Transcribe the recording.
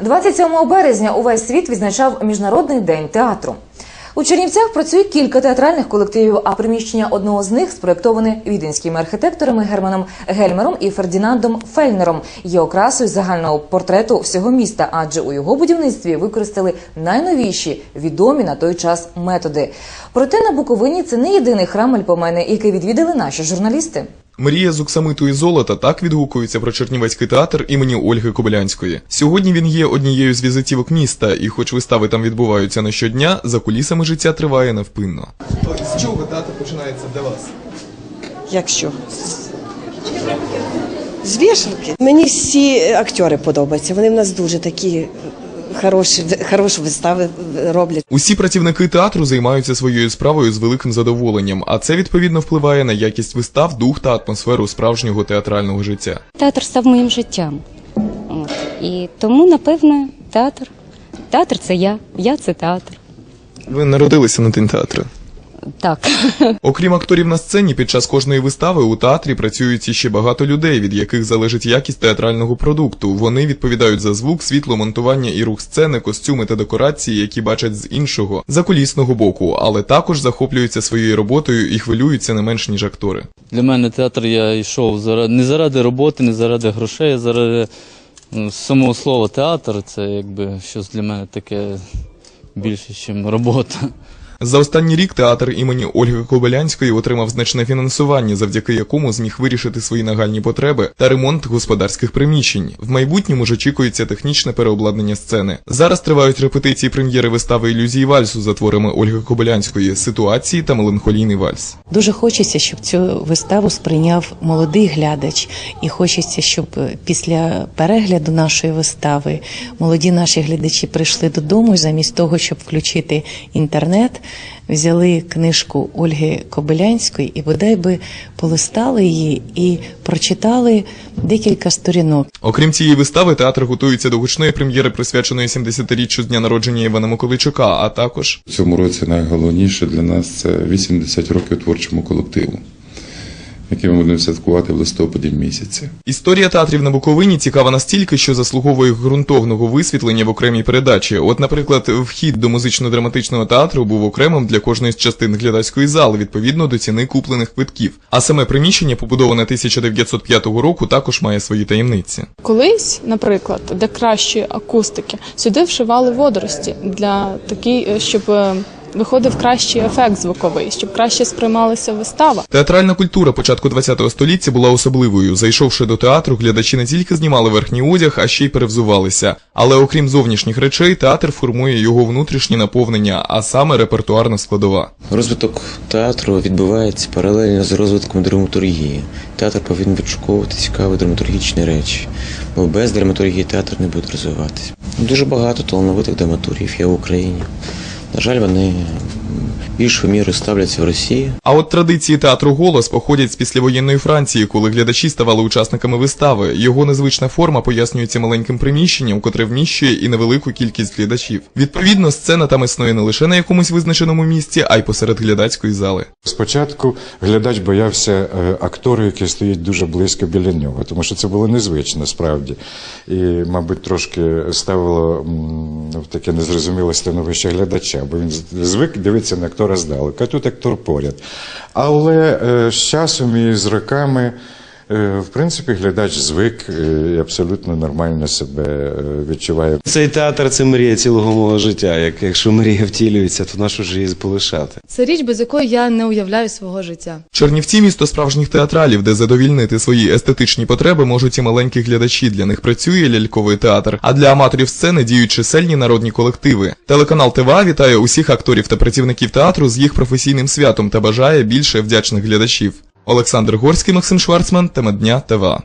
27 березня увесь світ відзначав Міжнародний день театру. У Чернівцях працює кілька театральних колективів, а приміщення одного з них спроєктоване віденськими архітекторами Германом Гельмером і Фердінандом Фельнером. Є окрасою загального портрету всього міста, адже у його будівництві використали найновіші відомі на той час методи. Проте на Буковині це не єдиний храм Альпомени, який відвідали наші журналісти. Мрія з оксамиту і золота так відгукується про Чернівецький театр імені Ольги Кобилянської. Сьогодні він є однією з візитівок міста, і хоч вистави там відбуваються не щодня, за кулісами життя триває невпинно. З чого театр починається для вас? Якщо? З вішалки. Мені всі актори подобаються. Вони в нас дуже такі хороші, хороші вистави роблять. Усі працівники театру займаються своєю справою з великим задоволенням, а це відповідно впливає на якість вистав, дух та атмосферу справжнього театрального життя. Театр став моїм життям. От. І тому, напевне, театр. Театр це я, я це театр. Ви народилися на день театру. Так. Окрім акторів на сцені, під час кожної вистави у театрі працюють іще багато людей, від яких залежить якість театрального продукту. Вони відповідають за звук, світло, монтування і рух сцени, костюми та декорації, які бачать з іншого закулісного боку, але також захоплюються своєю роботою і хвилюються не менш ніж актори. Для мене театр я йшов заради, не заради роботи, не заради грошей, а заради ну, самого слова театр. Це якби щось для мене таке більше, ніж робота. За останній рік театр імені Ольги Кобилянської отримав значне фінансування, завдяки якому зміг вирішити свої нагальні потреби та ремонт господарських приміщень. В майбутньому ж очікується технічне переобладнання сцени. Зараз тривають репетиції прем'єри вистави ілюзії вальсу за творами Ольги Кобилянської, ситуації та меланхолійний вальс. Дуже хочеться, щоб цю виставу сприйняв молодий глядач, і хочеться, щоб е, після перегляду нашої вистави молоді наші глядачі прийшли додому і замість того, щоб включити інтернет, взяли книжку Ольги Кобилянської і бодай би полистали її і прочитали декілька сторінок. Окрім цієї вистави, театр готується до гучної прем'єри, присвяченої 70-річчю з дня народження Івана Миколичука. а також В цьому році найголовніше для нас це 80 років творчому колективу, який ми будемо святкувати в листопаді місяці. Історія театрів на Буковині цікава настільки, що заслуговує ґрунтовного висвітлення в окремій передачі. От, наприклад, вхід до музично-драматичного театру був окремим для кожної з частин глядацької зали, відповідно до ціни куплених квитків. А саме приміщення, побудоване 1905 року, також має свої таємниці. Колись, наприклад, для кращої акустики сюди вшивали водорості для такі, щоб е, виходив кращий ефект звуковий, щоб краще сприймалася вистава. Театральна культура початку ХХ століття була особливою. Зайшовши до театру, глядачі не тільки знімали верхній одяг, а ще й перевзувалися. Але окрім зовнішніх речей, театр формує його внутрішнє наповнення, а саме репертуарна складова. Розвиток театру відбувається паралельно з розвитком драматургії. Театр повинен відшуковувати цікаві драматургічні речі, бо без драматургії театр не буде розвиватися. Дуже багато талановитих драматургів є в Україні. На жаль, вони м, більшою мірою ставляться в Росії. А от традиції театру голос походять з післявоєнної Франції, коли глядачі ставали учасниками вистави. Його незвична форма пояснюється маленьким приміщенням, котре вміщує і невелику кількість глядачів. Відповідно, сцена там існує не лише на якомусь визначеному місці, а й посеред глядацької зали. Спочатку глядач боявся е, актора, який стоїть дуже близько біля нього, тому що це було незвично справді. І, мабуть, трошки ставило в таке незрозуміле становище глядача, бо він звик дивитися на актора здалека, а тут актор поряд. Але е, з часом і з роками. Е, В принципі, глядач звик і абсолютно нормально себе е, відчуває. Цей театр це мрія цілого мого життя. Як, якщо мрія втілюється, то нашу ж її полишати. Це річ, без якої я не уявляю свого життя. Чернівці місто справжніх театралів, де задовільнити свої естетичні потреби можуть і маленькі глядачі. Для них працює ляльковий театр. А для аматорів сцени діють чисельні народні колективи. Телеканал ТВА вітає усіх акторів та працівників театру з їх професійним святом та бажає більше вдячних глядачів. Олександр Горський, Максим Шварцман, тема дня ТВА.